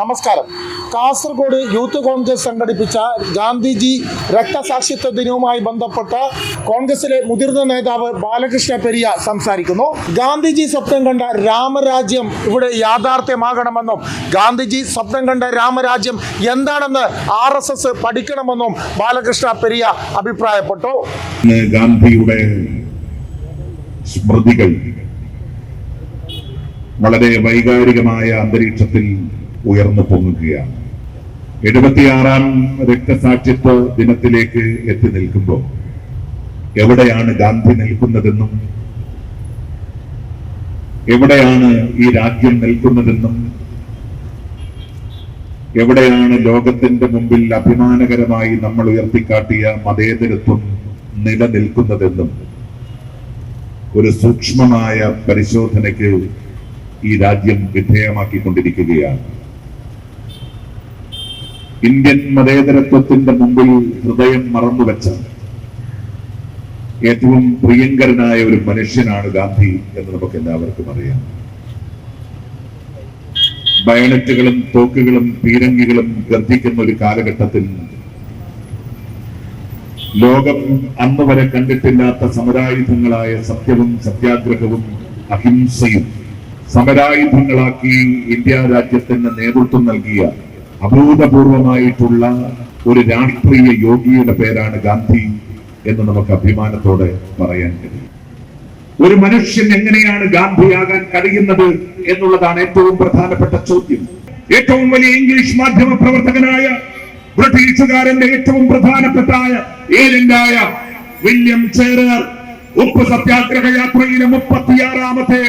നമസ്കാരം. കാസർഗോഡ് യൂത്ത് കോൺഗ്രസ് സംഘടിപ്പിച്ച ഗാന്ധിജി രക്തസാക്ഷിത്വ ദിനവുമായി ബന്ധപ്പെട്ട് കോൺഗ്രസിലെ മുതിർന്ന നേതാവ് ബാലകൃഷ്ണ പെരിയ സംസാരിക്കുന്നു. ഗാന്ധിജി സ്വപ്നം കണ്ട രാമരാജ്യം ഇവിടെ യാഥാർത്ഥ്യമാകണമെന്നും ഗാന്ധിജി സ്വപ്നം കണ്ട രാമരാജ്യം എന്താണെന്ന് ആർ എസ് എസ് പഠിക്കണമെന്നും ബാലകൃഷ്ണ പെരിയ അഭിപ്രായപ്പെട്ടു. ഗാന്ധിയുടെ സ്മൃതികൾ വളരെ വൈകാരികമായ അന്തരീക്ഷത്തിൽ ഉയർന്നു പൊങ്ങുകയാണ്. എഴുപത്തിയാറാം രക്തസാക്ഷിത്വ ദിനത്തിലേക്ക് എത്തി നിൽക്കുമ്പോൾ എവിടെയാണ് ഗാന്ധി നിൽക്കുന്നതെന്നും എവിടെയാണ് ഈ രാജ്യം നിൽക്കുന്നതെന്നും എവിടെയാണ് ലോകത്തിന്റെ മുമ്പിൽ അഭിമാനകരമായി നമ്മൾ ഉയർത്തിക്കാട്ടിയ മതേതരത്വം നിലനിൽക്കുന്നതെന്നും ഒരു സൂക്ഷ്മമായ പരിശോധനയ്ക്ക് ഈ രാജ്യം വിധേയമാക്കിക്കൊണ്ടിരിക്കുകയാണ്. ഇന്ത്യൻ മതേതരത്വത്തിന്റെ മുമ്പിൽ ഹൃദയം മറന്നു മറന്നുവെച്ച ഏറ്റവും പ്രിയങ്കരനായ ഒരു മനുഷ്യനാണ് ഗാന്ധി എന്ന് നമുക്ക് എല്ലാവർക്കും അറിയാം. ബയണറ്റുകളും തോക്കുകളും പീരങ്കികളും ഗർഭിക്കുന്ന ഒരു കാലഘട്ടത്തിൽ ലോകം അന്ന് വരെ കണ്ടിട്ടില്ലാത്ത സമരായുധങ്ങളായ സത്യവും സത്യാഗ്രഹവും അഹിംസയും സമരായുധങ്ങളാക്കി ഇന്ത്യ രാജ്യത്തിന് നേതൃത്വം നൽകിയ അഭൂതപൂർവമായിട്ടുള്ള ഒരു രാഷ്ട്രീയ യോഗിയുടെ പേരാണ് ഗാന്ധി എന്ന് നമുക്ക് അഭിമാനത്തോടെ പറയാൻ കഴിയും. ഒരു മനുഷ്യൻ എങ്ങനെയാണ് ഗാന്ധിയാകാൻ കഴിയുന്നത് എന്നുള്ളതാണ് ഏറ്റവും പ്രധാനപ്പെട്ട ചോദ്യം. ഏറ്റവും വലിയ ഇംഗ്ലീഷ് മാധ്യമ പ്രവർത്തകനായ ബ്രിട്ടീഷുകാരന്റെ ഏറ്റവും പ്രധാനപ്പെട്ട ഏജന്റായ വില്യം ചേരർ ഉപ്പ് സത്യാഗ്രഹ യാത്രയിലെ മുപ്പത്തിയാറാമത്തെ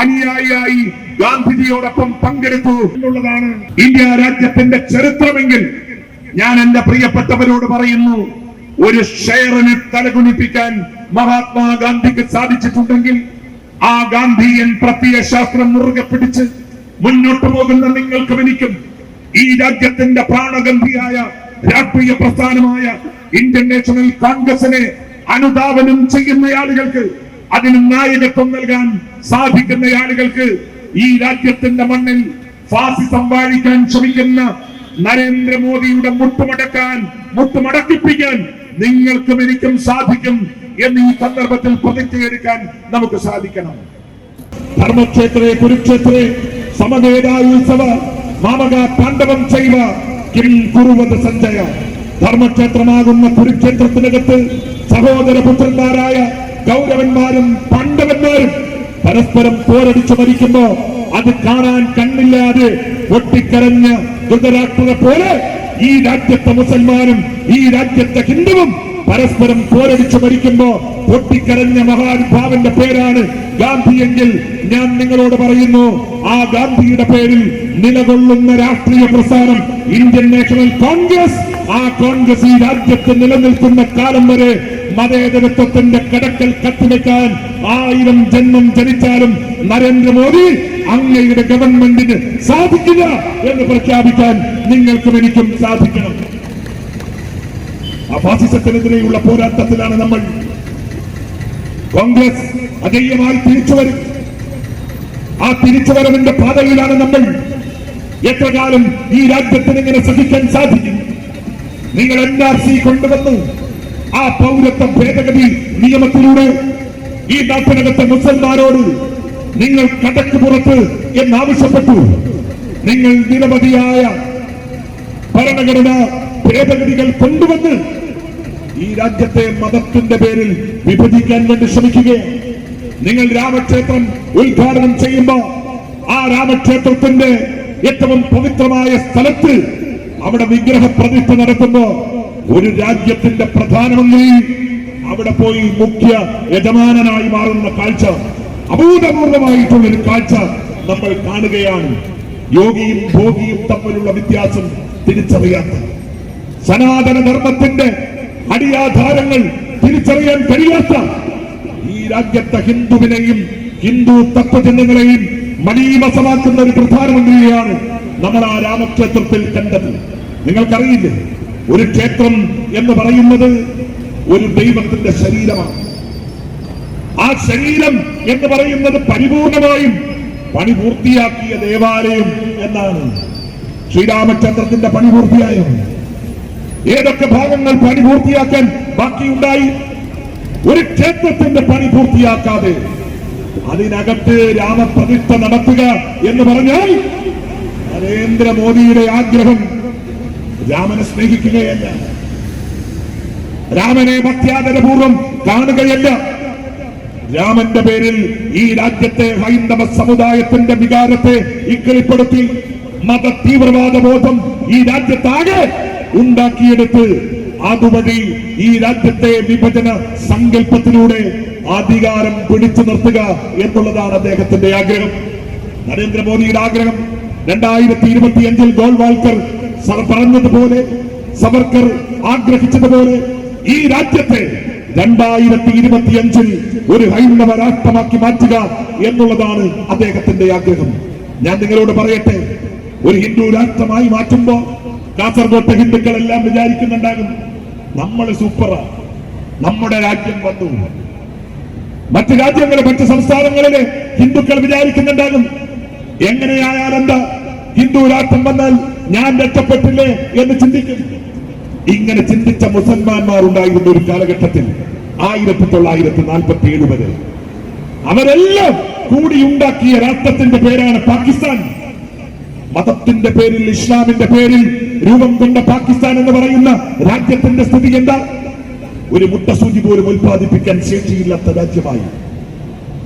അനുയായിയായി ഗാന്ധിജിയോടൊപ്പം പങ്കെടുത്തു എന്നുള്ളതാണ് ഇന്ത്യ രാജ്യത്തിന്റെ ചരിത്രമെങ്കിൽ ഞാൻ എന്റെ പ്രിയപ്പെട്ടവരോട് പറയുന്നു ഒരു ഷെയറിനെ തലകുനിപ്പിക്കാൻ മഹാത്മാഗാന്ധിക്ക് സാധിച്ചിട്ടുണ്ടെങ്കിൽ ആ ഗാന്ധിയൻ പ്രത്യയശാസ്ത്രം മുറുകെ പിടിച്ച് മുന്നോട്ട് പോകുന്ന നിങ്ങൾക്ക് എനിക്കും ഈ രാജ്യത്തിന്റെ പ്രാണഗന്ധിയായ രാഷ്ട്രീയ പ്രസ്ഥാനമായ ഇന്ത്യൻ നാഷണൽ കോൺഗ്രസിനെ അനുധാവനം ചെയ്യുന്ന ആളുകൾക്ക് അതിന് നായകത്വം നൽകാൻ സാധിക്കുന്ന ആളുകൾക്ക് ഈ രാജ്യത്തിന്റെ മണ്ണിൽ ഫാസിസം വാഴിക്കാൻ ശ്രമിക്കുന്ന നരേന്ദ്രമോദിയുടെ മുട്ടുമടക്കാൻ മുട്ടുമടക്കിപ്പിക്കാൻ നിങ്ങൾക്കും എനിക്കും സാധിക്കും എന്ന് ഈ സന്ദർഭത്തിൽ പ്രതിജ്ഞയെടുക്കാൻ നമുക്ക് സാധിക്കണം. ധർമ്മക്ഷേത്രേ കുരുക്ഷേത്രേ സമവേദായുത്സവ മാമക പാണ്ഡവം ചെയ്വ കിം കുറുവത് സഞ്ജയ. ധർമ്മക്ഷേത്രമാകുന്ന കുരുക്ഷേത്രത്തിനകത്ത് സഹോദര പുത്രന്മാരായ ഗൗരവന്മാരും പാണ്ഡവന്മാരും പരസ്പരം പോരടിച്ചു മരിക്കുമ്പോ അത് കാണാൻ കണ്ണില്ലാതെ പൊട്ടിക്കരഞ്ഞ ധൃതരാഷ്ട്രരെ പോലെ ഈ രാജ്യത്തെ മുസൽമാനും ഈ രാജ്യത്തെ ഹിന്ദുവും പരസ്പരം പോരടിച്ചു മരിക്കുമ്പോ പൊട്ടിക്കരഞ്ഞ മഹാനുഭാവന്റെ പേരാണ് ഗാന്ധിയെങ്കിൽ ഞാൻ നിങ്ങളോട് പറയുന്നു ആ ഗാന്ധിയുടെ പേരിൽ നിലകൊള്ളുന്ന രാഷ്ട്രീയ പ്രസ്ഥാനം ഇന്ത്യൻ നാഷണൽ കോൺഗ്രസ്. ആ കോൺഗ്രസ് ഈ രാജ്യത്ത് നിലനിൽക്കുന്ന കാലം വരെ മതേതരത്വത്തിന്റെ കടക്കൽ കത്തിവെക്കാൻ ആയിരം ജന്മം ജനിച്ചാലും നരേന്ദ്രമോദി അങ്ങയുടെ ഗവൺമെന്റിന് സാധിക്കില്ല എന്ന് പ്രഖ്യാപിക്കാൻ നിങ്ങൾക്കും എനിക്കും സാധിക്കണം. ആ പോരാട്ടത്തിലാണ് നമ്മൾ. കോൺഗ്രസ് അജയ്യമായി തിരിച്ചു വരും. ആ തിരിച്ചുവരവിന്റെ പാതയിലാണ് നമ്മൾ. എത്ര കാലം ഈ രാജ്യത്തിന് ഇങ്ങനെ സഹിക്കാൻ സാധിക്കും? നിങ്ങൾ എൻ ആർ സി കൊണ്ടുവന്നു. ആ പൗരത്വ ഭേദഗതി നിയമത്തിലൂടെ ഈ നാട്ടിനകത്തെ മുസൽമാരോട് നിങ്ങൾ കടക്ക് പുറത്ത് എന്നാവശ്യപ്പെട്ടു. നിങ്ങൾ നിരവധിയായ ഭരണഘടനാ ഭേദഗതികൾ കൊണ്ടുവന്ന് ഈ രാജ്യത്തെ മതത്തിന്റെ പേരിൽ വിഭജിക്കാൻ വേണ്ടി ശ്രമിക്കുകയാണ്. നിങ്ങൾ രാമക്ഷേത്രം ഉദ്ഘാടനം ചെയ്യുമ്പോ ആ രാമക്ഷേത്രത്തിന്റെ ഏറ്റവും പവിത്രമായ സ്ഥലത്ത് അവിടെ വിഗ്രഹ പ്രതിഷ്ഠ നടത്തുമ്പോ ഒരു രാജ്യത്തിന്റെ പ്രധാനമന്ത്രി അവിടെ പോയി മുഖ്യ യജമാനനായി മാറുന്ന കാഴ്ച അഭൂതപൂർവമായിട്ടുള്ള ഒരു കാഴ്ച നമ്മൾ കാണുകയാണ്. യോഗിയും ഭോഗിയും തമ്മിലുള്ള വ്യത്യാസം തിരിച്ചറിയാത്ത സനാതന ധർമ്മത്തിന്റെ അടിയാധാരങ്ങൾ തിരിച്ചറിയാൻ കഴിയാത്ത ഈ രാജ്യത്തെ ഹിന്ദുവിനെയും ഹിന്ദു തത്വചിഹ്നങ്ങളെയും മലീമസമാക്കുന്ന ഒരു പ്രധാനമന്ത്രിയെയാണ് നമ്മൾ ആ രാമക്ഷേത്രത്തിൽ കണ്ടത്. നിങ്ങൾക്കറിയില്ലേ? ഒരു ക്ഷേത്രം എന്ന് പറയുന്നത് ഒരു ദൈവത്തിന്റെ ശരീരമാണ്. ആ ശരീരം എന്ന് പറയുന്നത് പരിപൂർണമായും പണി പൂർത്തിയാക്കിയ ദേവാലയം എന്നാണ്. ശ്രീരാമചന്ദ്രത്തിന്റെ പണി പൂർത്തിയായോ? ഏതൊക്കെ ഭാഗങ്ങൾ പണി പൂർത്തിയാക്കാൻ ബാക്കിയുണ്ടായി? ഒരു ക്ഷേത്രത്തിന്റെ പണി പൂർത്തിയാക്കാതെ അതിനകത്ത് രാമപ്രതിഷ്ഠ നടത്തുക എന്ന് പറഞ്ഞാൽ നരേന്ദ്രമോദിയുടെ ആഗ്രഹം രാമനെ സ്നേഹിക്കുകയല്ല. രാമനെ ഭക്ത്യാദരപൂർവം കാണുകയല്ല. രാമന്റെ പേരിൽ ഈ രാജ്യത്തെ ഹൈന്ദവ സമുദായത്തിന്റെ വികാരത്തെ ഇക്കളിപ്പെടുത്തി മത തീവ്രവാദ ബോധം ഈ രാജ്യത്താകെ ഉണ്ടാക്കിയെടുത്ത് അതുവഴി ഈ രാജ്യത്തെ വിഭജന സങ്കല്പത്തിലൂടെ അധികാരം പിടിച്ചു നിർത്തുക എന്നുള്ളതാണ് അദ്ദേഹത്തിന്റെ ആഗ്രഹം. നരേന്ദ്രമോദിയുടെ ആഗ്രഹം. രണ്ടായിരത്തി ഇരുപത്തിയഞ്ചിൽ ഗോൾവാൾക്കർ പറഞ്ഞതുപോലെ സവർക്കർ ആഗ്രഹിച്ചതുപോലെ ഈ രാജ്യത്തെ രണ്ടായിരത്തി ഇരുപത്തിയഞ്ചിൽ ഒരു ഹൈന്ദവ രാഷ്ട്രമാക്കി മാറ്റുക എന്നുള്ളതാണ് അദ്ദേഹത്തിന്റെ ആഗ്രഹം. ഞാൻ നിങ്ങളോട് പറയട്ടെ ഒരു ഹിന്ദു രാഷ്ട്രമായി മാറ്റുമ്പോ കാസർഗോട്ടെ ഹിന്ദുക്കളെല്ലാം വിചാരിക്കുന്നുണ്ടാകും നമ്മൾ സൂപ്പറാ നമ്മുടെ രാജ്യം വന്നു. മറ്റു രാജ്യങ്ങളെ മറ്റു സംസ്ഥാനങ്ങളിലെ ഹിന്ദുക്കൾ വിചാരിക്കുന്നുണ്ടാകും എങ്ങനെയായാലെന്താ ഹിന്ദു രാഷ്ട്രം വന്നാൽ ഞാൻ രക്ഷപ്പെട്ടില്ലേ എന്ന് ചിന്തിക്കും. ഇങ്ങനെ ചിന്തിച്ച മുസൽമാന്മാർ ഉണ്ടായിരുന്ന ഒരു കാലഘട്ടത്തിൽ ആയിരത്തി തൊള്ളായിരത്തി നാൽപ്പത്തി ഏഴ് വരെ അവരെല്ലാം കൂടി ഉണ്ടാക്കിയ രാഷ്ട്രത്തിന്റെ പേരാണ് പാകിസ്ഥാൻ. മതത്തിന്റെ പേരിൽ ഇസ്ലാമിന്റെ പേരിൽ രൂപം കൊണ്ട പാകിസ്ഥാൻ എന്ന് പറയുന്ന രാജ്യത്തിന്റെ സ്ഥിതി എന്താ? ഒരു മുട്ടസൂചി പോലും ഉൽപ്പാദിപ്പിക്കാൻ ശേഷിയില്ലാത്ത രാജ്യമായി.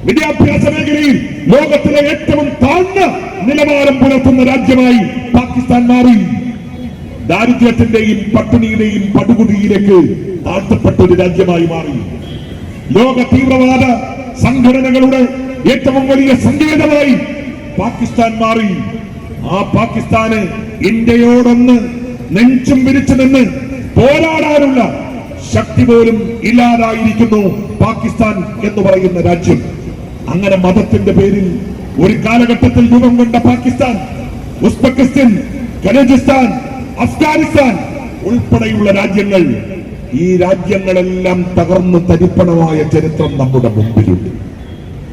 വിദ്യാഭ്യാസ മേഖലയിൽ ലോകത്തിലെ ഏറ്റവും താഴ്ന്ന നിലവാരം പുലർത്തുന്ന രാജ്യമായി പാകിസ്ഥാൻ മാറി ദാരിദ്ര്യത്തിന്റെയും പട്ടിണിയുടെയും പടുകുടിയിലേക്ക് താഴ്ത്തപ്പെട്ട ഒരു രാജ്യമായി മാറി. ലോക തീവ്രവാദ സംഘടനകളുടെ ഏറ്റവും വലിയ സങ്കേതമായി പാകിസ്ഥാൻ മാറി ആ പാകിസ്ഥാന് ഇന്ത്യയോടൊന്ന് നെഞ്ചും വിരിച്ചു നിന്ന് പോരാടാനുള്ള ശക്തി പോലും ഇല്ലാതായിരിക്കുന്നു പാകിസ്ഥാൻ എന്ന് പറയുന്ന രാജ്യം. അങ്ങനെ മതത്തിന്റെ പേരിൽ ഒരു കാലഘട്ടത്തിൽ രൂപം കൊണ്ട പാകിസ്ഥാൻ ഉസ്ബെക്കിസ്ഥാൻ കലജിസ്ഥാൻ അഫ്ഗാനിസ്ഥാൻ ഉൾപ്പെടെയുള്ള രാജ്യങ്ങൾ ഈ രാജ്യങ്ങളെല്ലാം തകർന്നു തരിപ്പണമായ ചരിത്രം നമ്മുടെ മുമ്പിലുണ്ട്.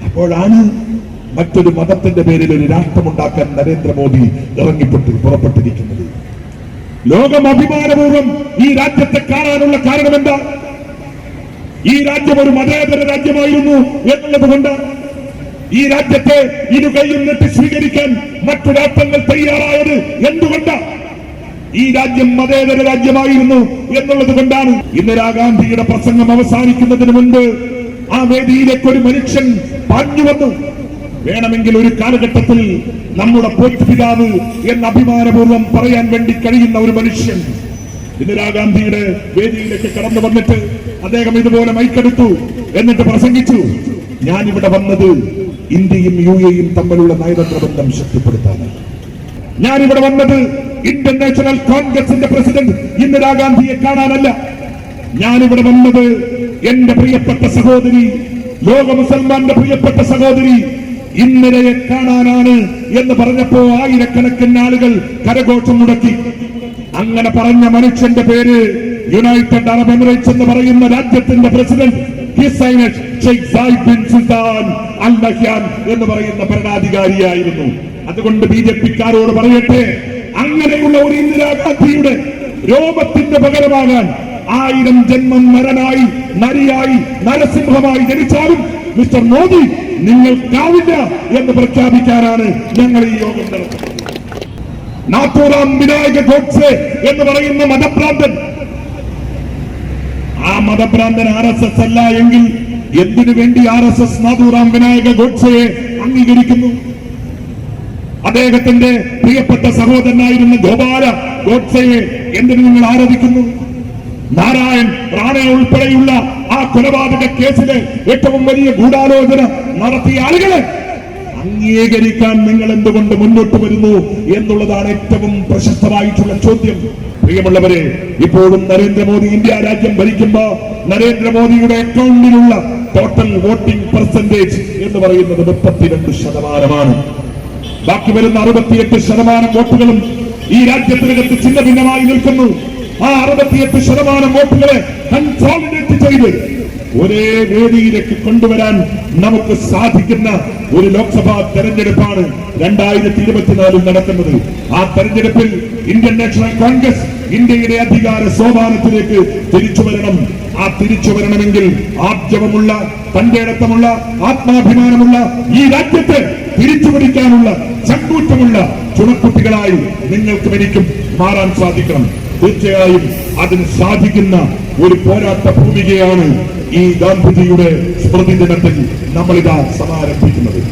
അപ്പോഴാണ് മറ്റൊരു മതത്തിന്റെ പേരിൽ ഒരു രാഷ്ട്രമുണ്ടാക്കാൻ നരേന്ദ്രമോദി ഇറങ്ങിപ്പെട്ട് പുറപ്പെട്ടിരിക്കുന്നത്. ലോകം അഭിമാനപൂർവം ഈ രാജ്യത്തെ കാണാനുള്ള കാരണം എന്താ ഈ രാജ്യം ഒരു മതേതര രാജ്യമായിരുന്നു എന്നുള്ളത് കൊണ്ട് ഈ രാജ്യത്തെ ഇരു കൈയും നെട്ടി സ്വീകരിക്കാൻ മറ്റു രാഷ്ട്രങ്ങൾ തയ്യാറായത് എന്തുകൊണ്ട്? ഈ രാജ്യം മതേതര രാജ്യമായിരുന്നു എന്നുള്ളത് കൊണ്ടാണ് ഇന്ദിരാഗാന്ധിയുടെ പ്രസംഗം അവസാനിക്കുന്നതിന് മുൻപ് ആ വേദിയിലേക്ക് ഒരു മനുഷ്യൻ പറഞ്ഞു വന്നു. വേണമെങ്കിൽ ഒരു കാലഘട്ടത്തിൽ നമ്മുടെ പോറ്റുപിതാവ് എന്ന് അഭിമാനപൂർവം പറയാൻ വേണ്ടി കഴിയുന്ന ഒരു മനുഷ്യൻ ഇന്ദിരാഗാന്ധിയുടെ വേദിയിലേക്ക് കടന്നു വന്നിട്ട് അദ്ദേഹം ഇതുപോലെ മൈക്കെടുത്തു എന്നിട്ട് പ്രസംഗിച്ചു. ഞാൻ ഇവിടെ വന്നത് ഇന്ത്യയും യു എയും തമ്മിലുള്ള നയതന്ത്ര ബന്ധം ശക്തിപ്പെടുത്താനാണ് ഞാൻ ഇവിടെ വന്നത് ഇന്ത്യൻ നാഷണൽ കോൺഗ്രസിന്റെ പ്രസിഡന്റ് ഇന്ദിരാഗാന്ധിയെ കാണാനല്ല. ഞാൻ ഇവിടെ വന്നത് എന്റെ പ്രിയപ്പെട്ട സഹോദരി ലോക മുസൽമാന്റെ പ്രിയപ്പെട്ട സഹോദരി ഇന്ദിരയെ കാണാനാണ് എന്ന് പറഞ്ഞപ്പോ ആയിരക്കണക്കിന് ആളുകൾ കരഘോഷം മുടക്കി. അങ്ങനെ പറഞ്ഞ മനുഷ്യന്റെ പേര് യുണൈറ്റഡ് അറബ് എമിറേറ്റ്സ് എന്ന് പറയുന്ന രാജ്യത്തിന്റെ പ്രസിഡന്റ് സുൽത്താൻ എന്ന് പറയുന്ന ഭരണാധികാരിയായിരുന്നു. അതുകൊണ്ട് ബി ജെ പിക്കാരോട് പറയട്ടെ അങ്ങനെയുള്ള ഒരു ഇന്ദിരാഗാന്ധിയുടെ രോമത്തിന്റെ പകരമാകാൻ ആയിരം ജന്മം നരനായി നരിയായി നരസിംഹമായി ജനിച്ചാലും മിസ്റ്റർ മോദി നിങ്ങൾ നിങ്ങൾക്കാവില്ല എന്ന് പ്രഖ്യാപിക്കാനാണ് ഞങ്ങൾ ഈ യോഗം നടത്തുന്നത്. നാത്തോറാം വിനായക ഗോഡ്സെ എന്ന് പറയുന്ന മതഭ്രാന്തൻ ആ മതഭ്രാന്തൻ ആർ എസ് എസ് അല്ല എങ്കിൽ എന്തിനു വേണ്ടി R S S Nathuram Vinayak ഗോഡ്സയെ അംഗീകരിക്കുന്നു? അദ്ദേഹത്തിന്റെ പ്രിയപ്പെട്ട സഹോദരനായിരുന്ന ഗോപാല ഗോഡ്സയെ എന്തിനു നിങ്ങൾ ആരാധിക്കുന്നു? നാരായൺ റാണ ഉൾപ്പെടെയുള്ള ആ കൊലപാതക കേസിലെ ഏറ്റവും വലിയ ഗൂഢാലോചന നടത്തിയ ആളുകളെ അംഗീകരിക്കാൻ നിങ്ങൾ എന്തുകൊണ്ട് മുന്നോട്ട് വരുന്നു എന്നുള്ളതാണ് ഏറ്റവും പ്രശസ്തമായിട്ടുള്ള ചോദ്യം. പ്രിയമുള്ളവരെ ഇപ്പോഴും നരേന്ദ്രമോദി ഇന്ത്യ രാജ്യം ഭരിക്കുമ്പോ നരേന്ദ്രമോദിയുടെ അക്കൗണ്ടിലുള്ള ടോട്ടൽ വോട്ടിംഗ് പെർസെന്റേജ് എന്ന് പറയുന്നത് മുപ്പത്തിരണ്ട് ശതമാനമാണ്. ബാക്കി വരുന്ന അറുപത്തിയെട്ട് ശതമാനം വോട്ടുകളും ഈ രാജ്യത്തിനകത്ത് ചിന്ന ഭിന്നമായി നിൽക്കുന്നു. ആ അറുപത്തിയെട്ട് ശതമാനം വോട്ടുകളെ കൺസോളിഡേറ്റ് ചെയ്ത് ഒരേ വേദിയിലേക്ക് കൊണ്ടുവരാൻ നമുക്ക് സാധിക്കുന്ന ഒരു ലോക്സഭാ തെരഞ്ഞെടുപ്പാണ് രണ്ടായിരത്തി ഇരുപത്തിനാലിൽ നടക്കുന്നത്. ആ തെരഞ്ഞെടുപ്പിൽ ഇന്ത്യൻ നാഷണൽ കോൺഗ്രസ് ഇന്ത്യയുടെ അധികാര സോപാനത്തിലേക്ക് തിരിച്ചു വരണം. ആ തിരിച്ചു വരണമെങ്കിൽ ആർജവമുള്ള തന്റേടത്തമുള്ള ആത്മാഭിമാനമുള്ള ഈ രാജ്യത്തെ തിരിച്ചു പിടിക്കാനുള്ള ചങ്കൂറ്റമുള്ള ചുണക്കുട്ടികളായി നിങ്ങൾക്കും എനിക്കും മാറാൻ സാധിക്കണം. തീർച്ചയായും അതിന് സാധിക്കുന്ന ഒരു പോരാട്ട ഭൂമികയാണ് ഈ ഗാന്ധിജിയുടെ സ്മൃതി ദിനത്തിൽ നമ്മളിതാ സമാരംഭിക്കുന്നത്.